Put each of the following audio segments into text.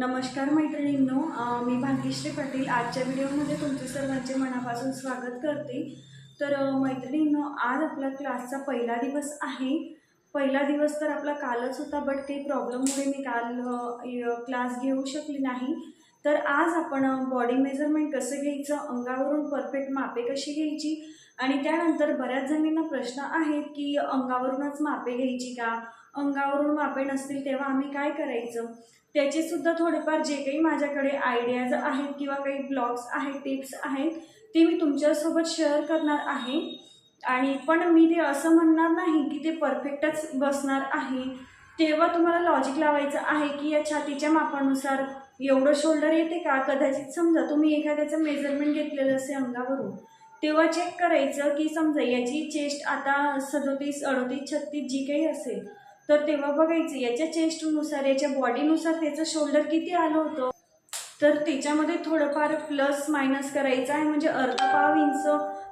नमस्कार मैत्रिणींनो मी भाग्यश्री पाटील. आजच्या व्हिडिओमध्ये तुमचे सर्वांचे मनापासून स्वागत करते. तर मैत्रिणींनो आज आपला क्लासचा पहिला दिवस आहे. पहिला दिवस तर आपला कालच होता बट काही प्रॉब्लेममुळे मी काल क्लास घेऊ शकली नाही. तर आज आपण बॉडी मेजरमेंट कसं घ्यायचं अंगावरून परफेक्ट मापे कशी घ्यायची आणि त्यानंतर बऱ्याच जणींना प्रश्न आहेत की अंगावरूनच मापे घ्यायची का? अंगावरून मापे नसतील तेव्हा आम्ही काय करायचं? त्याचे सुद्धा थोडेफार जे काही माझ्याकडे आयडियाज आहेत किंवा काही ब्लॉग्स आहेत टिप्स आहेत ते मी तुमच्यासोबत शेअर करणार आहे. आणि पण मी ते असं म्हणणार नाही की ते परफेक्टच बसणार आहे. तेव्हा तुम्हाला लॉजिक लावायचं आहे की या छातीच्या मापानुसार एवढं शोल्डर येते का? कदाचित समजा तुम्ही एखाद्याचं मेजरमेंट घेतलेलं असे अंगावरून. तेव्हा चेक करायचं की समजा याची चेस्ट आता सदोतीस अडोतीस छत्तीस जी काही असेल तर तेव्हा बघायचं याच्या चेस्टनुसार याच्या बॉडीनुसार त्याचं शोल्डर किती आलं होतं? तर त्याच्यामध्ये थोडंफार प्लस मायनस करायचं आहे. म्हणजे अर्धा पाव इंच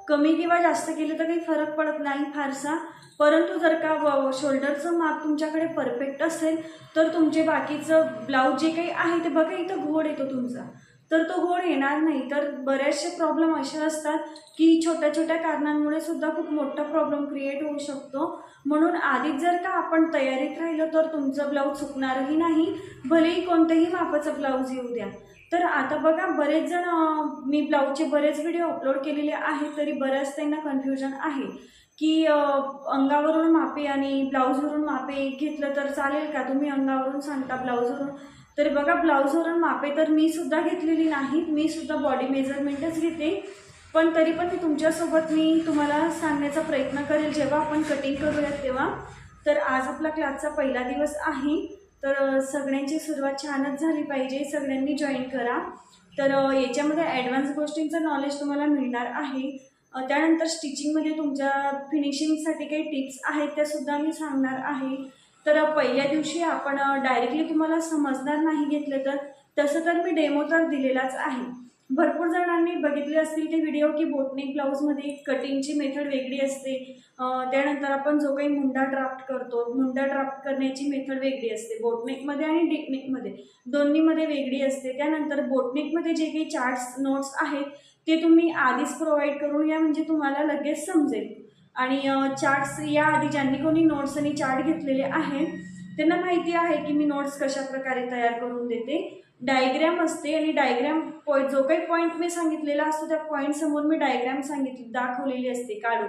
कमी किंवा जास्त केलं तर काही फरक पडत नाही फारसा. परंतु जर का व- शोल्डरचं माप तुमच्याकडे परफेक्ट असेल तर तुमचे बाकीचं ब्लाऊज जे काही आहे ते बघा इथं घोड येतो तुमचा. तर तो गोड येणार नाही. तर बरेचसे प्रॉब्लेम असे असतात की छोट्या छोट्या कारणांमुळे सुद्धा खूप मोठा प्रॉब्लेम क्रिएट होऊ शकतो. म्हणून आधीच जर का आपण तयारीत राहिलं तर तुमचं ब्लाऊज चुकणारही नाही भलेही कोणतंही मापाचं ब्लाऊज येऊ द्या. तर आता बघा बरेच जण मी ब्लाऊजचे बरेच व्हिडिओ अपलोड केलेले आहेत तरी बऱ्याच त्यांना कन्फ्युजन आहे की अंगावरून मापे आणि ब्लाऊजवरून मापे घेतलं तर चालेल का? तुम्ही अंगावरून सांगता ब्लाऊजवरून तर बघा ब्लाऊजवरून मापे तर मी सुद्धा घेतलेली नाहीत. मी सुद्धा बॉडी मेजरमेंटच घेते. पण तरी पण मी तुमच्यासोबत मी तुम्हाला सांगण्याचा प्रयत्न करेल जेव्हा आपण कटिंग करूयात तेव्हा. तर आज आपला क्लासचा पहिला दिवस आहे. तर सगळ्यांची सुरुवात छानच झाली पाहिजे. सगळ्यांनी जॉईन करा. तर याच्यामध्ये ॲडव्हान्स गोष्टींचं नॉलेज तुम्हाला मिळणार आहे. त्यानंतर स्टिचिंगमध्ये तुमच्या फिनिशिंगसाठी काही टिप्स आहेत त्यासुद्धा मी सांगणार आहे. तर पहिल्या दिवशी आपण डायरेक्टली तुम्हाला समजणार नाही घेतलं तर तसं तर मी डेमो तर दिलेलाच आहे. भरपूर जणांनी बघितले असतील ते व्हिडिओ की बोटनेक ब्लाऊजमध्ये कटिंगची मेथड वेगळी असते. त्यानंतर आपण जो काही मुंडा ड्राफ्ट करतो मुंडा ड्राफ्ट करण्याची मेथड वेगळी असते. बोटनेकमध्ये आणि डिकनेकमध्ये दोन्हीमध्ये वेगळी असते. त्यानंतर बोटनेकमध्ये जे काही चार्ट्स नोट्स आहेत ते तुम्ही आधीच प्रोव्हाइड करून या म्हणजे तुम्हाला लगेच समजेल. आणि चार्ट्स या आधी ज्यांनी कोणी नोट्स आणि चार्ट घेतलेले आहेत त्यांना माहिती आहे की मी नोट्स कशा प्रकारे तयार करून देते. डायग्रॅम असते आणि डायग्रॅम पॉईंट जो काही पॉईंट मी सांगितलेला असतो त्या पॉईंटसमोर मी डायग्रॅम सांगितली दाखवलेली असते काढून.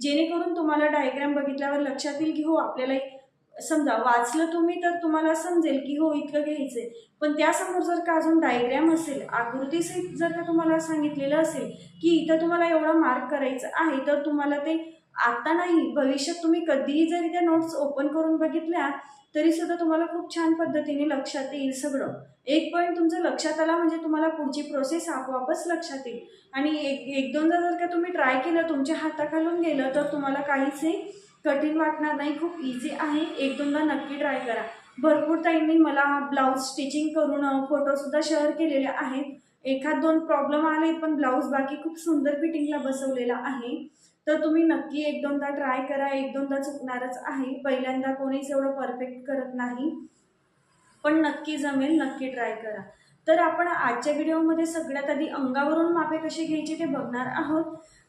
जेणेकरून तुम्हाला डायग्रॅम बघितल्यावर लक्षात येईल की हो आपल्याला एक- समजा वाचलं तुम्ही तर तुम्हाला समजेल की हो इतकं घ्यायचंय. पण त्यासमोर जर का अजून डायग्रॅम असेल आकृतीसहित जर का तुम्हाला सांगितलेलं असेल की इथं तुम्हाला एवढं मार्क करायचं आहे तर तुम्हाला ते आता नाही भविष्यात तुम्ही कधीही जरी त्या नोट्स ओपन करून बघितल्या तरी सुद्धा तुम्हाला खूप छान पद्धतीने लक्षात येईल सगळं. एक पॉईंट तुमचं लक्षात आला म्हणजे तुम्हाला पुढची प्रोसेस आपोआपच लक्षात येईल. आणि एक एक दोनदा जर का तुम्ही ट्राय केलं तुमच्या हाताखालून गेलं तर तुम्हाला काहीच कठीण वाटणार नाही. खूप इझी आहे. एक दोनदा नक्की ट्राय करा. भरपूर ताईंनी मला ब्लाऊज स्टिचिंग करून फोटोसुद्धा शेअर केलेले आहेत. एखाद दोन प्रॉब्लेम आले पण ब्लाऊज बाकी खूप सुंदर फिटिंगला बसवलेला आहे. तर तुम्ही नक्की एक दोनदा ट्राय करा. एक दोनदा चुकणारच आहे. पहिल्यांदा कोणीच एवढं परफेक्ट करत नाही. पण नक्की जमेल नक्की ट्राय करा. तर आपण आजच्या व्हिडिओमध्ये सगळ्यात आधी अंगावरून मापे कशी घ्यायची ते बघणार आहोत.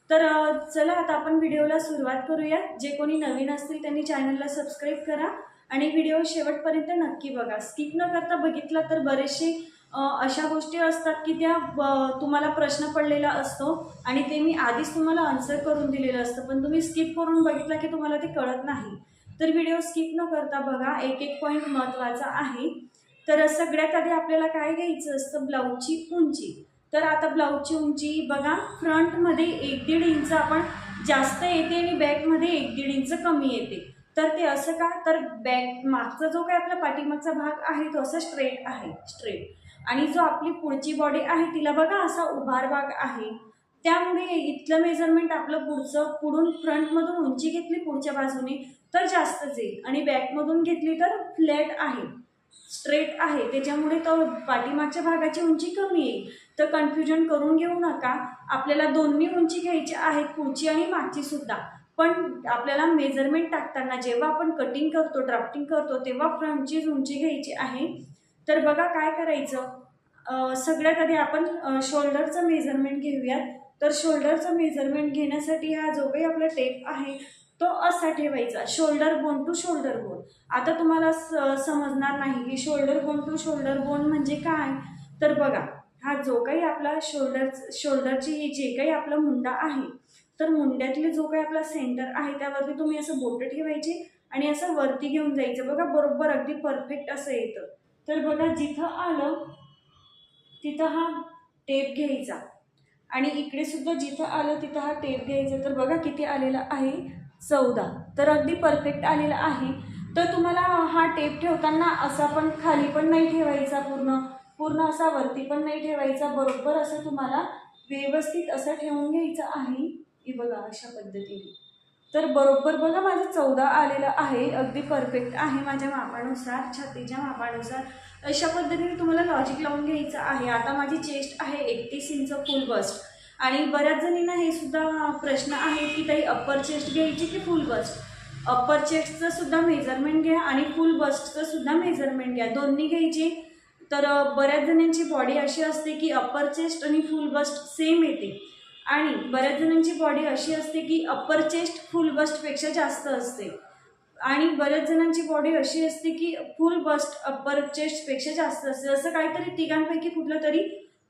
तर चला आता आपण व्हिडिओला सुरुवात करूया. जे कोणी नवीन असतील त्यांनी चॅनलला सबस्क्राईब करा. आणि व्हिडिओ शेवटपर्यंत नक्की बघा. स्किप न करता बघितला तर बरेचसे अशा गोष्टी असतात की त्या ब- तुम्हाला प्रश्न पडलेला असतो आणि ते मी आधीच तुम्हाला आन्सर करून दिलेलं असतं. पण तुम्ही स्किप करून बघितला की तुम्हाला ते कळत नाही. तर व्हिडिओ स्किप न करता बघा एक एक पॉईंट महत्त्वाचा आहे. तर सगळ्यात आधी आपल्याला काय घ्यायचं असतं? ब्लाऊजची उंची. तर आता ब्लाऊजची उंची बघा फ्रंटमध्ये एक दीड इंच आपण जास्त येते आणि बॅकमध्ये एक दीड इंच कमी येते. तर ते असं का? तर बॅक मागचा जो काही आपला पाठीमागचा भाग आहे तो असा स्ट्रेट आहे. स्ट्रेट आणि जो आपली पुढची बॉडी आहे तिला बघा असा उभार भाग आहे. त्यामुळे इथलं मेजरमेंट आपलं पुढचं पुढून फ्रंटमधून उंची घेतली पुढच्या बाजूने तर जास्तच येईल आणि बॅकमधून घेतली तर फ्लॅट आहे. स्ट्रेट आहे. त्याच्यामुळे तो पाठीमागच्या भागाची उंची कमी येईल. तर कन्फ्युजन करून घेऊ नका. आपल्याला दोन्ही उंची घ्यायची आहे पुढची आणि मागची सुद्धा. पण आपल्याला मेजरमेंट टाकताना जेव्हा आपण कटिंग करतो ड्राफ्टिंग करतो तेव्हा फ्रंटचीच उंची घ्यायची आहे. तर बघा काय करायचं? सगळ्यात आधी आपण शोल्डरचं मेजरमेंट घेऊयात. तर शोल्डरचं मेजरमेंट घेण्यासाठी हा जो काही आपला टेप आहे तो असा ठेवायचा. Shoulder bone to shoulder bone आता तुम्हाला स- समजणार नाही की shoulder bone to shoulder bone म्हणजे काय? तर बघा हा जो काही आपला शोल्डर शोल्डरची ही जे काही आपला मुंडा आहे तर मुंड्यातले जो काही आपला सेंटर आहे त्यावरती तुम्ही असं बोटं ठेवायचे आणि असं वरती घेऊन जायचं. बघा बरोबर अगदी परफेक्ट असं येतं. तर बघा जिथं आलं तिथं हा टेप घ्यायचा. आणि इकडे सुद्धा जिथं आलं तिथं हा टेप घ्यायचा. तर बघा किती आलेला आहे? चौदा. तर अगदी परफेक्ट आलेला आहे. तर तुम्हाला हा टेप ठेवताना असा पण खाली पण नाही ठेवायचा पूर्ण. पूर्ण असा वरती पण नाही ठेवायचा. बरोबर असं तुम्हाला व्यवस्थित असं ठेवून घ्यायचं आहे. हे बघा अशा पद्धतीने. तर बरोबर बघा माझं चौदा आलेलं आहे अगदी परफेक्ट आहे माझ्या मापानुसार छातीच्या मापानुसार. अशा पद्धतीने तुम्हाला लॉजिक लावून घ्यायचं आहे. आता माझी चेस्ट आहे एकतीस इंच फुल बस्ट आणि बऱ्याच जणींना हे सुद्धा प्रश्न आहे की ताई अप्पर चेस्ट घ्यायची की फुल बस्ट अप्पर चेस्टचं सुद्धा मेजरमेंट घ्या आणि फुल बस्टचं सुद्धा मेजरमेंट घ्या. दोन्ही घ्यायची. तर बऱ्याच जणांची बॉडी अशी असते की अप्पर चेस्ट आणि फुल बस्ट सेम येते. आणि बऱ्याच जणांची बॉडी अशी असते की अप्पर चेस्ट फुल बस्टपेक्षा जास्त असते. आणि बऱ्याच जणांची बॉडी अशी असते की फुल बस्ट अप्पर चेस्टपेक्षा जास्त असते. असं काहीतरी तिघांपैकी कुठलं तरी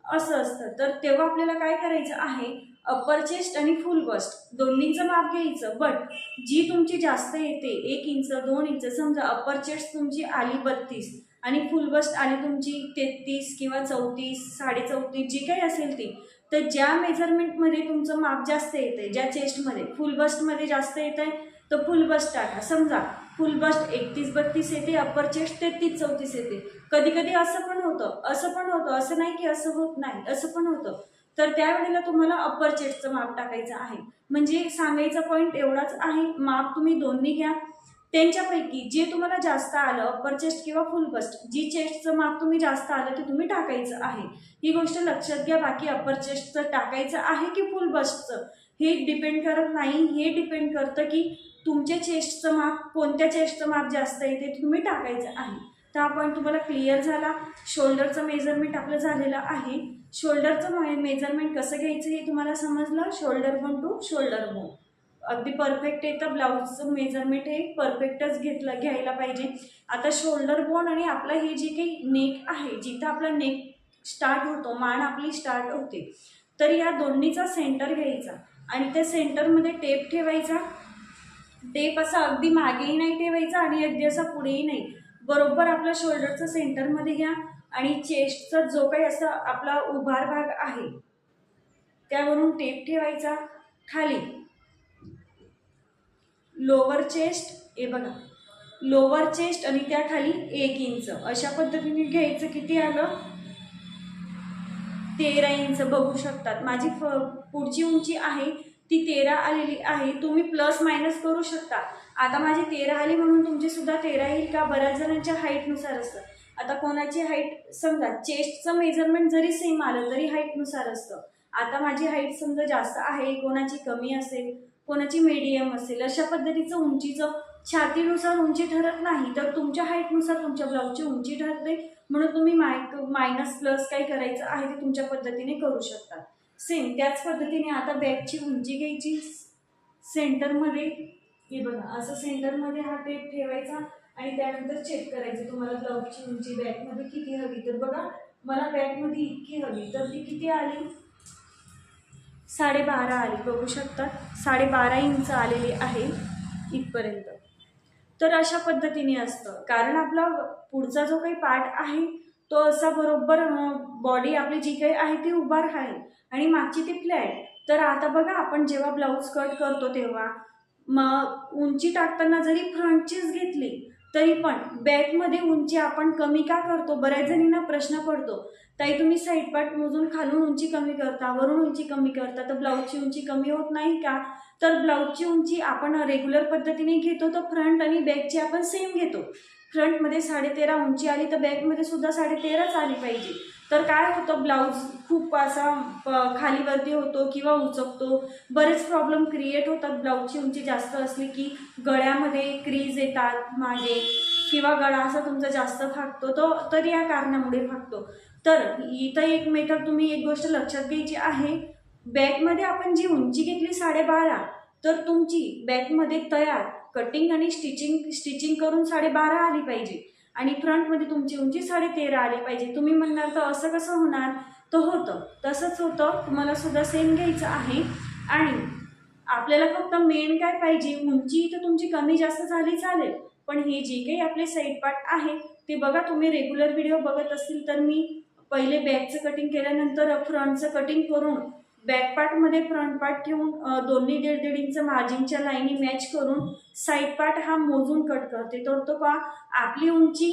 असं असतं. तर तेव्हा आपल्याला काय करायचं आहे? अप्पर चेस्ट आणि फुल बस्ट दोन्हींचं माप घ्यायचं. बट जी तुमची जास्त येते एक इंच दोन इंच समजा अप्पर चेस्ट तुमची आली बत्तीस आणि फुल बस्ट आली तुमची तेहतीस किंवा चौतीस साडे चौतीस जी काही असेल ती तर ज्या मेजरमेंटमध्ये तुमचं माप जास्त येते ज्या चेस्टमध्ये फुल बस्टमध्ये जास्त येत आहे तर फुल बस्ट टाका. समजा फुल बस्ट एकतीस बत्तीस येते अप्पर चेस्ट तेहतीस चौतीस येते. कधी कधी असं पण होतं असं पण होतं असं नाही की असं होत नाही असं पण होतं. तर त्यावेळेला तुम्हाला अप्पर चेस्टचं माप टाकायचं आहे. म्हणजे सांगायचा पॉईंट एवढाच आहे माप तुम्ही दोन्ही घ्या. त्यांच्यापैकी जे तुम्हाला जास्त आलं अप्पर चेस्ट किंवा फुल बस्ट जी चेस्टचं माप तुम्ही जास्त आलं ते तुम्ही टाकायचं आहे. ही गोष्ट लक्षात घ्या बाकी अप्पर चेस्टचं टाकायचं आहे की फुल बस्टचं हे डिपेंड करत नाही. हे डिपेंड करतं की तुमच्या चेस्टचं माप कोणत्या चेस्टचं माप जास्त आहे ते तुम्ही टाकायचं आहे. तर आपण तुम्हाला क्लिअर झाला. शोल्डरचं मेजरमेंट आपलं झालेलं आहे. शोल्डरचं मेजरमेंट कसं घ्यायचं हे तुम्हाला समजलं? Shoulder bone to shoulder bone अगदी परफेक्ट येतं ब्लाऊजचं मेजरमेंट हे परफेक्टच घेतलं घ्यायला पाहिजे. आता शोल्डर बोन आणि आपलं हे जे काही नेक आहे जिथं आपला नेक स्टार्ट होतो मान आपली स्टार्ट होते तर या दोन्हीचा सेंटर घ्यायचा. आणि त्या सेंटरमध्ये टेप ठेवायचा. टेप असा अगदी मागेही नाही ठेवायचा आणि अगदी असा पुढेही नाही. बरोबर आपल्या शोल्डरचं सेंटरमध्ये घ्या. आणि चेस्टचा जो काही असा आपला उभार भाग आहे त्यावरून टेप ठेवायचा. खाली. लोअर चेस्ट हे बघा. लोअर चेस्ट आणि त्या खाली एक इंच अशा पद्धतीने घ्यायचं किती आलं? तेरा इंच बघू शकतात. माझी फ पुढची उंची आहे ती तेरा आलेली आहे. तुम्ही प्लस मायनस करू शकता. आता माझी तेरा आली म्हणून तुमची सुद्धा तेरा येईल का? बऱ्याच जणांच्या हाईटनुसार असतं. आता कोणाची हाईट समजा चेस्टचं मेजरमेंट जरी सेम आलं तरी हाईटनुसार असतं. आता माझी हाईट समजा जास्त आहे कोणाची कमी असेल? कोणाची मीडियम असेल अशा पद्धतीचं उंचीचं छातीनुसार उंची ठरत नाही तर तुमच्या हाईटनुसार तुमच्या ब्लाऊजची उंची ठरते. म्हणून तुम्ही माय मायनस प्लस काय करायचं आहे ते तुमच्या पद्धतीने करू शकता सेम त्याच पद्धतीने आता बॅगची उंची घ्यायची. सेंटरमध्ये हे बघा असं सेंटरमध्ये हा टेप ठेवायचा आणि त्यानंतर चेक करायचं तुम्हाला ब्लाऊजची उंची बॅगमध्ये किती हवी. तर बघा मला बॅगमध्ये इतकी हवी. तर ती किती आली? साडेबारा आली. बघू शकता साडेबारा इंच आलेली आहे इथपर्यंत. तर अशा पद्धतीने असतं. कारण आपला पुढचा जो काही पार्ट आहे तो असा बरोबर बॉडी आपली जी काही आहे ती उभार आहे आणि मागची ती फ्लॅट तर आता बघा आपण जेव्हा ब्लाऊज कट करतो तेव्हा मग उंची टाकताना जरी फ्रंटचीच घेतली तरी पण बॅकमध्ये उंची आपण कमी का करतो? बऱ्याच जणींना प्रश्न पडतो ताई तुम्ही साईड पार्ट मोजून खालून उंची कमी करता वरून उंची कमी करता तर ब्लाऊजची उंची कमी होत नाही का? तर ब्लाऊजची उंची आपण रेग्युलर पद्धतीने घेतो तर फ्रंट आणि बॅकची आपण सेम घेतो. फ्रंटमध्ये साडेतेरा उंची आली तर बॅकमध्ये सुद्धा साडेतेराच आली पाहिजे. तर काय होतं ब्लाऊज खूप असा खालीवरती होतो किंवा उचकतो. बरेच प्रॉब्लेम क्रिएट होतात ब्लाऊजची उंची जास्त असली की गळ्यामध्ये क्रीज येतात मागे किंवा गळा असा तुमचा जास्त फाकतो तो तर या कारणामुळे फाकतो तर इथं एक मेथड तुम्ही एक गोष्ट लक्षात घ्यायची आहे. बॅगमध्ये आपण जी उंची घेतली साडेबारा तर तुमची बॅगमध्ये तयार कटिंग आणि स्टिचिंग स्टिचिंग करून साडेबारा आली पाहिजे. आणि फ्रंटमध्ये तुमची उंची साडे तेरा आली पाहिजे. तुम्ही म्हणणार तर असं कसं होणार? तर होतं. तसंच होतं. तुम्हाला सुद्धा सेम घ्यायचं आहे. आणि आपल्याला फक्त मेन काय पाहिजे? उंची तर तुमची कमी जास्त झाली चालेल. पण हे जे काही आपले साईड पार्ट आहे ते बघा. तुम्ही रेग्युलर व्हिडिओ बघत असतील तर मी पहिले बॅकचं कटिंग केल्यानंतर फ्रंटचं कटिंग करून बॅक पार्टमध्ये फ्रंट पार्ट ठेवून दोन्ही दीड दीड इंच मार्जिनच्या लाईनी मॅच करून साईड पार्ट हा मोजून कट करते. तर तो का आपली उंची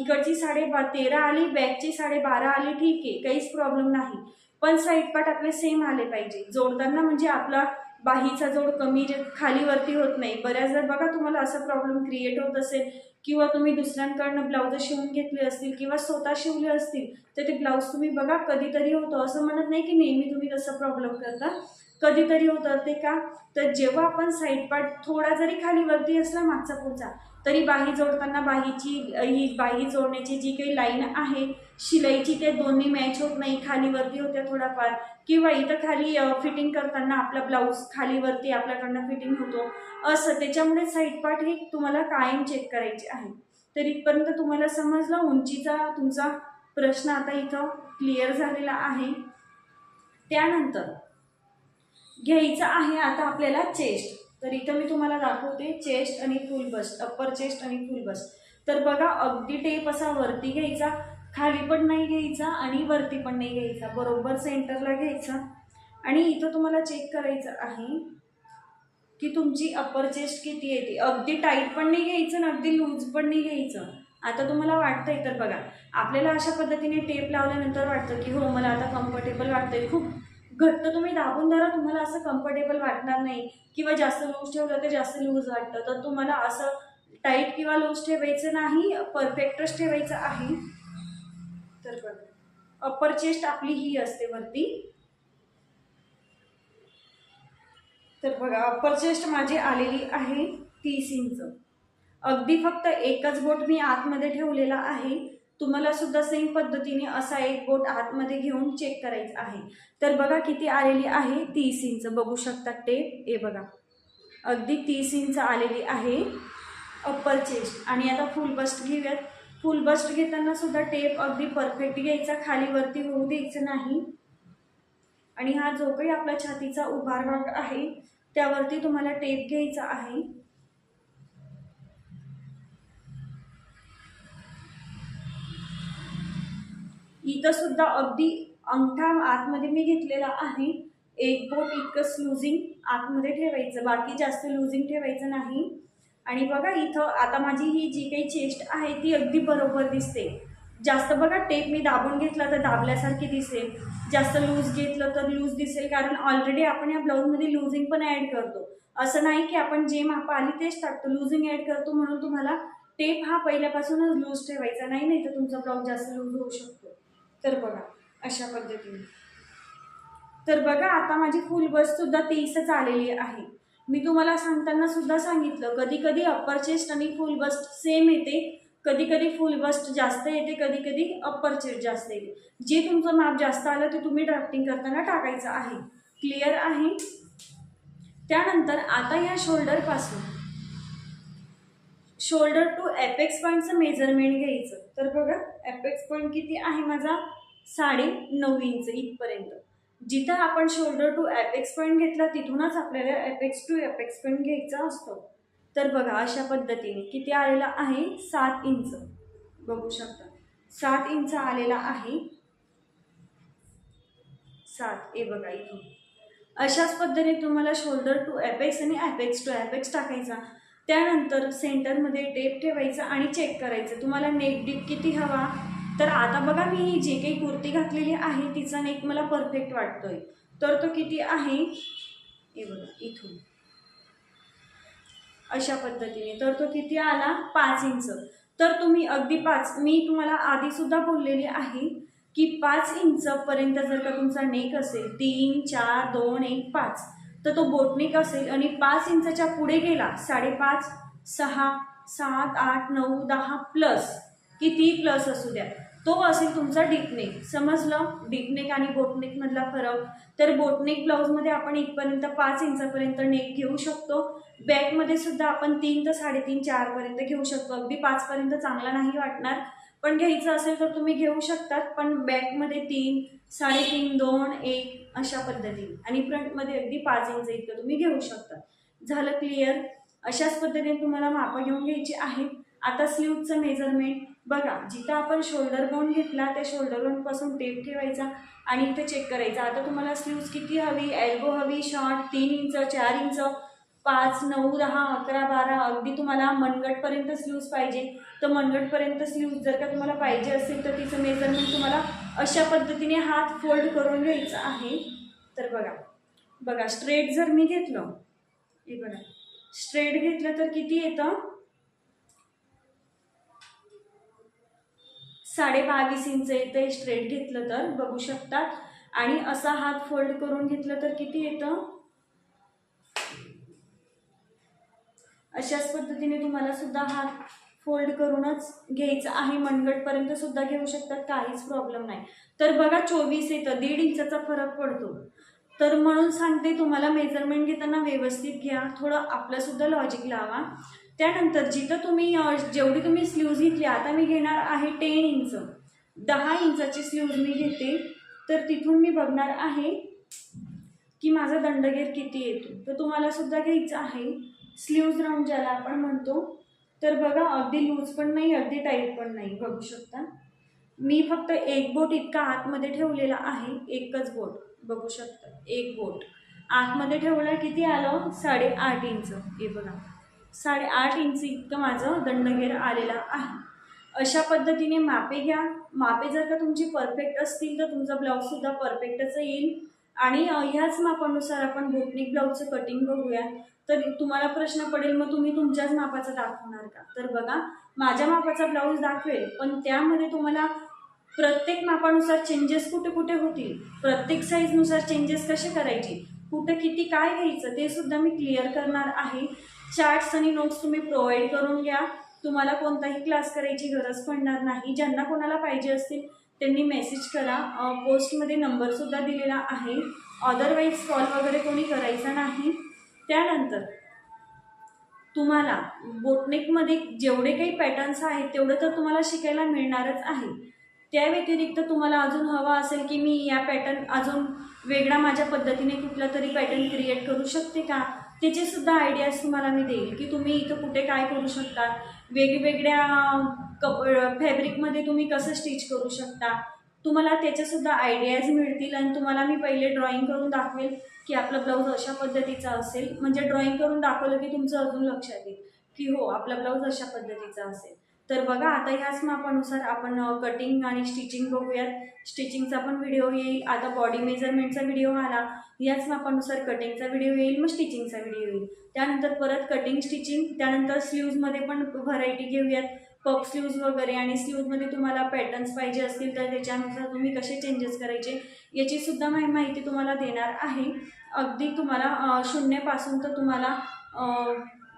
इकडची साडे बा तेरा आली बॅकची साडे बारा आली ठीक आहे काहीच प्रॉब्लेम नाही. पण साईड पार्ट आपले सेम आले पाहिजे. जोडताना म्हणजे आपला बाहीचा जोड कमी खालीवरती खाली वरती होत नाही. बऱ्याचदा बघा तुम्हाला असा प्रॉब्लेम क्रिएट होत असेल. किंवा तुम्ही दुसऱ्यांकडनं ब्लाऊज शिवून घेतले असतील किंवा स्वतः शिवले असतील तर ते ब्लाऊज तुम्ही बघा कधीतरी होतं. असं म्हणत नाही की नेहमी तुम्ही तसं प्रॉब्लेम करता. कधीतरी होतं ते का? तर जेव्हा आपण साईड पार्ट थोडा जरी खाली वरती असला मागचा पुढचा तरी बाही जोडताना बाहीची ही बाही जोडण्याची जी काही लाईन आहे शिलाईची ते दोन्ही मॅच होत नाही. खालीवरती होत्या थोडाफार. किंवा इथं खाली फिटिंग करताना आपला ब्लाऊज खालीवरती आपल्याकडनं फिटिंग होतो. असं. त्याच्यामुळे साईड पार्ट हे तुम्हाला कायम चेक करायचे आहे. तर इथपर्यंत तुम्हाला समजलं उंचीचा तुमचा प्रश्न आता इथं क्लिअर झालेला आहे. त्यानंतर घ्यायचं आहे आता आपल्याला चेस्ट तर इथं मी तुम्हाला दाखवते चेस्ट आणि फुल बस्ट अप्पर चेस्ट आणि फुल बस्ट तर बघा अगदी टेप असा वरती घ्यायचा खाली पण नाही घ्यायचा आणि वरती पण नाही घ्यायचा. बरोबर सेंटरला घ्यायचा. आणि इथं तुम्हाला चेक करायचं आहे की तुमची अप्पर चेस्ट किती येते अगदी टाईट पण नाही घ्यायचं आणि अगदी लूज पण नाही घ्यायचं. आता तुम्हाला वाटतंय तर बघा आपल्याला अशा पद्धतीने टेप लावल्यानंतर वाटतं की हो मला आता कम्फर्टेबल वाटतंय खूप. घट्ट तुम्ही दाबून धरा तुम्हाला असं कम्फर्टेबल वाटणार नाही. किंवा जास्त लूज ठेवलं तर जास्त लूज वाटतं. तर तुम्हाला असं टाईट किंवा लूज ठेवायचं नाही परफेक्टच ठेवायचं आहे. तर बघा अप्पर चेस्ट आपली ही असते वरती. तर बघा अप्पर चेस्ट माझी आलेली आहे तीस इंच. अगदी फक्त एकच बोट मी आतमध्ये ठेवलेला आहे. तुम्हाला सुद्धा सेम पद्धतीने असा एक बोट आतमध्ये घेऊन चेक करायचं आहे. तर बघा किती आलेली आहे. तीस इंच. बघू शकता टेप हे बघा. अगदी तीस इंच आलेली आहे. अप्पर चेस्ट आणि आता फुल बस्ट घेऊयात. फुल बस्ट घेताना सुद्धा टेप अगदी परफेक्ट घ्यायचा. खाली वरती होऊ द्यायचं नाही. आणि हा जो काही आपला छातीचा उभार भाग आहे त्यावरती तुम्हाला टेप घ्यायचा आहे. इथं सुद्धा अगदी अंगठा आतमध्ये मी घेतलेला आहे. एक बोट इतकंच लुझिंग आतमध्ये ठेवायचं बाकी जास्त लुझिंग ठेवायचं नाही. आणि बघा इथं आता माझी ही जी काही चेस्ट आहे ती अगदी बरोबर दिसते. जास्त बघा टेप मी दाबून घेतला तर दाबल्यासारखी दिसेल. जास्त लूज घेतलं तर लूज दिसेल कारण ऑलरेडी आपण या ब्लाऊजमध्ये लुझिंग पण ॲड करतो. असं नाही की आपण जे माप आली तेच टाकतो लुझिंग ॲड करतो म्हणून तुम्हाला टेप हा पहिल्यापासूनच लूज ठेवायचा. नाही नाही तर तुमचा ब्लाऊज जास्त लूज होऊ शकतो. तर बघा अशा पद्धतीने. तर बघा आता माझी फुल बस सुद्धा तीसच आलेली आहे. मी तुम्हाला सांगताना सुद्धा सांगितलं कधी कधी अप्पर चेस्ट आणि फुल बस्ट सेम येते. कधी कधी फुल बस्ट जास्त येते कधी कधी अप्पर चेस्ट जास्त येते. जे तुमचं माप जास्त आलं ते तुम्ही ड्राफ्टिंग करताना टाकायचं आहे. क्लिअर आहे? त्यानंतर आता या शोल्डरपासून शोल्डर टू एपेक्स पॉईंटचं मेजरमेंट घ्यायचं. तर बघा एपेक्स पॉईंट किती आहे माझा? साडे नऊ इंच इथपर्यंत. जिथं आपण शोल्डर टू एपेक्स पॉईंट घेतला तिथूनच आपल्याला एपेक्स टू एपेक्स पॉईंट घ्यायचा असतो. तर बघा अशा पद्धतीने किती आलेला आहे? सात इंच. बघू शकता. सात इंच आलेला आहे. सात. ए बघा इथून. अशाच पद्धतीने तुम्हाला शोल्डर टू ॲपेक्स आणि ॲपेक्स टू ॲपेक्स टाकायचा. त्यानंतर सेंटरमध्ये टेप ठेवायचं आणि चेक करायचं. तुम्हाला नेक डीप किती हवा? तर आता बघा मी ही जी काही कुर्ती घातलेली आहे तिचा नेक मला परफेक्ट वाटतोय. तर तो किती आहे? हे बघा इथून. अशा पद्धतीने. तर तो किती आला? पाच इंच. तर तुम्ही अगदी पाच मी तुम्हाला आधीसुद्धा बोललेली आहे की पाच इंचपर्यंत जर का तुमचा नेक असेल तीन चार दोन एक पाच. तर तो बोटनिक असेल आणि पाच इंचाच्या पुढे गेला साडेपाच सहा सात आठ नऊ दहा प्लस किती प्लस असू द्या. तो असेल तुमचा डिकनेक. समजलं? डिकनेक आणि बोटनेकमधला फरक. तर बोटनेक ब्लाऊजमध्ये आपण इथपर्यंत पाच इंचापर्यंत नेक घेऊ शकतो. बॅकमध्ये सुद्धा आपण तीन ते साडेतीन चारपर्यंत घेऊ शकतो. अगदी पाचपर्यंत चांगला नाही वाटणार. पण घ्यायचं असेल तर तुम्ही घेऊ शकतात. पण बॅकमध्ये तीन साडेतीन दोन एक अशा पद्धतीने. आणि फ्रंटमध्ये अगदी पाच इंच इतकं तुम्ही घेऊ शकता. झालं क्लिअर. अशाच पद्धतीने तुम्हाला मापं घेऊन घ्यायची आहेत आता स्लीवचं मेजरमेंट बघा. जिथं आपण शोल्डर बोन घेतला त्या शोल्डर बोनपासून टेप ठेवायचा आणि इथं चेक करायचा. आता तुम्हाला स्लीव्ज किती हवी? एल्बो हवी शॉर्ट तीन इंच चार इंच पाच नऊ दहा अकरा बारा अगदी तुम्हाला मनगटपर्यंत स्लीव्ज पाहिजे. तर मनगटपर्यंत स्लीव्ज जर का तुम्हाला पाहिजे असेल तर तिचं मेजरमेंट तुम्हाला अशा पद्धतीने हात फोल्ड करून घ्यायचा आहे. तर बघा बघा स्ट्रेट जर मी घेतलं हे बघा स्ट्रेट घेतलं तर किती येतं? साडे बावीस इंच येतं स्ट्रेट घेतलं तर बघू शकतात. आणि असा हात फोल्ड करून घेतलं तर किती येतं? अशाच पद्धतीने तुम्हाला सुद्धा हात फोल्ड करूनच घ्यायचं आहे मनगटपर्यंत सुद्धा घेऊ शकतात काहीच प्रॉब्लेम नाही. तर बघा चोवीस येतं दीड इंचाचा फरक पडतो. तर म्हणून सांगते तुम्हाला मेजरमेंट घेताना व्यवस्थित घ्या थोडं आपलंसुद्धा लॉजिक लावा. त्यानंतर जिथं तुम्ही जेवढी तुम्ही स्लीव्ज घेतली आता मी घेणार आहे टेन इंच. दहा इंचाची स्लीव्ज मी घेते. तर तिथून मी बघणार आहे की माझा दंडगेर किती येतो. तर तुम्हाला सुद्धा घ्यायचं आहे. स्लीव्ज राऊंड ज्याला आपण म्हणतो तर बघा अगदी लूज पण नाही अगदी टाईट पण नाही बघू शकता. मी फक्त एक बोट इतका आतमध्ये ठेवलेला आहे एकच बोट बघू शकता एक बोट. आतमध्ये ठेवलं किती आलं? साडेआठ इंच. हे बघा साडेआठ इंच इतकं माझं दंडगेर आलेला आहे. अशा पद्धतीने मापे घ्या. मापे जर का तुमची परफेक्ट असतील तर तुमचा ब्लाऊजसुद्धा परफेक्टच येईल. आणि ह्याच मापानुसार आपण बोटनिक ब्लाऊजचं कटिंग बघूया. तर तुम्हाला प्रश्न पडेल मग तुम्ही तुमच्याच मापाचा दाखवणार का? तर बघा माझ्या मापाचा ब्लाऊज दाखवेल पण त्यामध्ये तुम्हाला प्रत्येक मापानुसार चेंजेस कुठे कुठे होतील प्रत्येक साईजनुसार चेंजेस कसे करायचे कुठं किती काय घ्यायचं ते सुद्धा मी क्लिअर करणार आहे. चार्ट्स आणि नोट्स तुम्ही प्रोव्हाइड करून घ्या. तुम्हाला कोणताही क्लास करायची गरज पडणार नाही. ज्यांना कोणाला पाहिजे असतील त्यांनी मेसेज करा. पोस्टमध्ये नंबरसुद्धा दिलेला आहे. अदरवाईज कॉल वगैरे कोणी करायचा नाही. त्यानंतर तुम्हाला बोटनेकमध्ये जेवढे काही पॅटर्न्स आहेत तेवढं तर तुम्हाला शिकायला मिळणारच आहे. त्या व्यतिरिक्त तुम्हाला अजून हवा असेल की मी या पॅटर्न अजून वेगळा माझ्या पद्धतीने कुठला तरी पॅटर्न क्रिएट करू शकते का? त्याचे सुद्धा आयडियाज तुम्हाला मी देईल की तुम्ही इथं कुठे काय करू शकता? वेगवेगळ्या कप फॅब्रिकमध्ये तुम्ही कसं स्टिच करू शकता? तुम्हाला त्याच्यासुद्धा आयडियाज मिळतील आणि तुम्हाला मी पहिले ड्रॉइंग करून दाखवेल की आपला ब्लाऊज अशा पद्धतीचा असेल. म्हणजे ड्रॉइंग करून दाखवलं की तुमचं अजून लक्षात येईल की हो आपला ब्लाऊज अशा पद्धतीचा असेल. तर बघा आता ह्याच मापानुसार आपण कटिंग आणि स्टिचिंग बघूयात. स्टिचिंगचा पण व्हिडिओ येईल. आता बॉडी मेजरमेंटचा व्हिडिओ आला. याच मापानुसार कटिंगचा व्हिडिओ येईल मग स्टिचिंगचा व्हिडिओ येईल. त्यानंतर परत कटिंग स्टिचिंग त्यानंतर स्लीव्जमध्ये पण व्हरायटी घेऊयात. पप स्लीव्ज वगैरे आणि स्लीव्जमध्ये तुम्हाला पॅटर्न्स पाहिजे असतील तर त्याच्यानुसार तुम्ही कसे चेंजेस करायचे याची सुद्धा माहिती तुम्हाला देणार आहे. अगदी तुम्हाला शून्यपासून तर तुम्हाला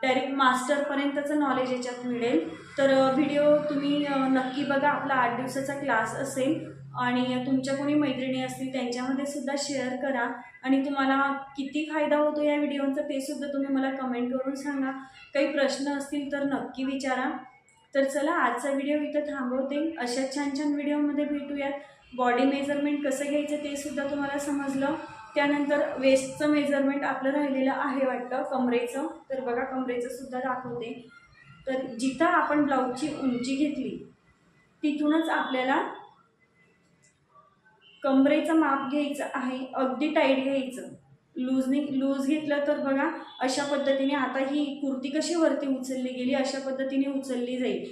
डायरेक्ट मास्टरपर्यंतचं नॉलेज याच्यात मिळेल. तर व्हिडिओ तुम्ही नक्की बघा. आपला आठ दिवसाचा क्लास असेल आणि तुमच्या कोणी मैत्रिणी असतील त्यांच्यामध्ये सुद्धा शेअर करा आणि तुम्हाला किती फायदा होतो या व्हिडिओचा ते सुद्धा तुम्ही मला कमेंट करून सांगा. काही प्रश्न असतील तर नक्की विचारा. तर चला आजचा व्हिडिओ इथं थांबवते. अशा छान छान व्हिडिओमध्ये भेटूयात बॉडी मेजरमेंट कसं घ्यायचं ते सुद्धा तुम्हाला समजलं. त्यानंतर वेस्टचं मेजरमेंट आपलं राहिलेलं आहे वाटतं कमरेचं. तर बघा कमरेचं सुद्धा दाखवते. तर जिथं आपण ब्लाऊजची उंची घेतली तिथूनच आपल्याला कमरेचं माप घ्यायचं आहे. अगदी टाईट घ्यायचं. लूजनी लूज घेतलं तर बघा अशा पद्धतीने आता ही कुर्ती कशी वरती उचलली गेली अशा पद्धतीने उचलली जाईल.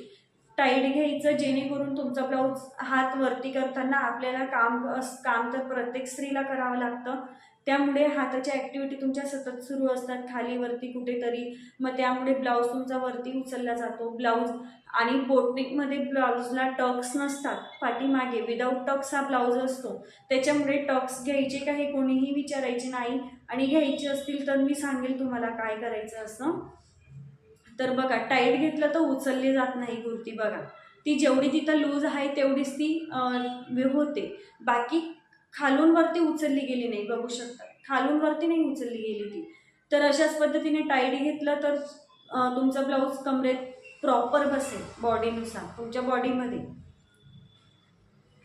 टाईट घ्यायचं जेणेकरून तुमचा ब्लाऊज हात वरती करताना आपल्याला काम काम तर प्रत्येक स्त्रीला करावं लागतं. त्यामुळे हाताच्या ॲक्टिव्हिटी तुमच्या सतत सुरू असतात. खाली वरती कुठेतरी मग त्यामुळे ब्लाऊज तुमचा वरती उचलला जातो. ब्लाऊज आणि बोटनिकमध्ये ब्लाऊजला टक्स नसतात. पाठीमागे विदाऊट टक्स हा ब्लाऊज असतो. त्याच्यामुळे टक्स घ्यायचे का हे कोणीही विचारायचे नाही. आणि घ्यायचे असतील तर मी सांगेल तुम्हाला काय करायचं असं. तर बघा टाईट घेतलं तर उचलली जात नाही कुर्ती बघा. ती जेवढी तिथं लूज आहे तेवढीच ती होते. बाकी खालून वरती उचलली गेली नाही बघू शकता. खालून वरती नाही उचलली गेली ती. तर अशाच पद्धतीने टाईट घेतलं तर तुमचा ब्लाऊज कमरेत प्रॉपर बसेल बॉडीनुसार तुमच्या बॉडीमध्ये.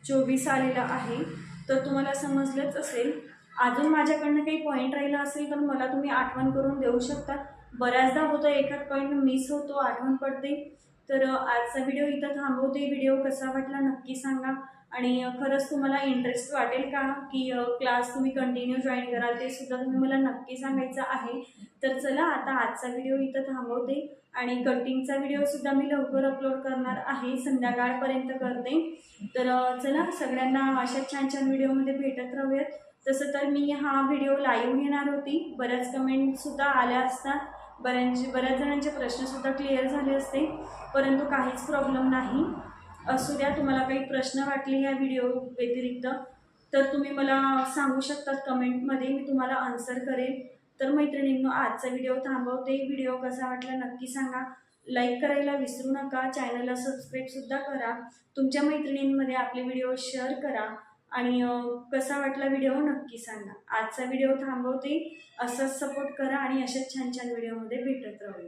चोवीस आलेला आहे. तर तुम्हाला समजलंच असेल. अजून माझ्याकडनं काही पॉईंट राहिला असेल तर मला तुम्ही आठवण करून देऊ शकता. बऱ्याचदा होतं एखाद पॉईंट मिस होतो आठवण पडते. तर आजचा व्हिडिओ इथं थांबवते. व्हिडिओ कसा वाटला नक्की सांगा. आणि खरंच तुम्हाला इंटरेस्ट वाटेल का की क्लास तुम्ही कंटिन्यू जॉईन कराल ते सुद्धा तुम्ही मला नक्की सांगायचं आहे. तर चला आता आजचा व्हिडिओ इथं थांबवते आणि कटिंगचा व्हिडिओसुद्धा मी लवकर अपलोड करणार आहे संध्याकाळपर्यंत करते. तर चला सगळ्यांना अशा छान छान व्हिडिओमध्ये भेटत राहूयात. तसं तर मी हा व्हिडिओ लाईव्ह घेणार होती. बऱ्याच कमेंटसुद्धा आल्या असतात. बऱ्यांचे बऱ्याच जणांचे प्रश्नसुद्धा क्लिअर झाले असते. परंतु काहीच प्रॉब्लेम नाही. असू द्या तुम्हाला काही प्रश्न वाटले या व्हिडिओ व्यतिरिक्त तर तुम्ही मला सांगू शकतात कमेंटमध्ये मी तुम्हाला आन्सर करेन. तर मैत्रिणींनो आजचा व्हिडिओ थांबवते. व्हिडिओ कसा वाटला नक्की सांगा. लाईक करायला विसरू नका. चॅनलला सबस्क्राईबसुद्धा करा. तुमच्या मैत्रिणींमध्ये आपले व्हिडिओ शेअर करा. आणि कसा वाटला व्हिडिओ नक्की सांगा. आजचा व्हिडिओ थांबवते. असंच सपोर्ट करा आणि अशाच छान छान व्हिडिओमध्ये भेटत राहू.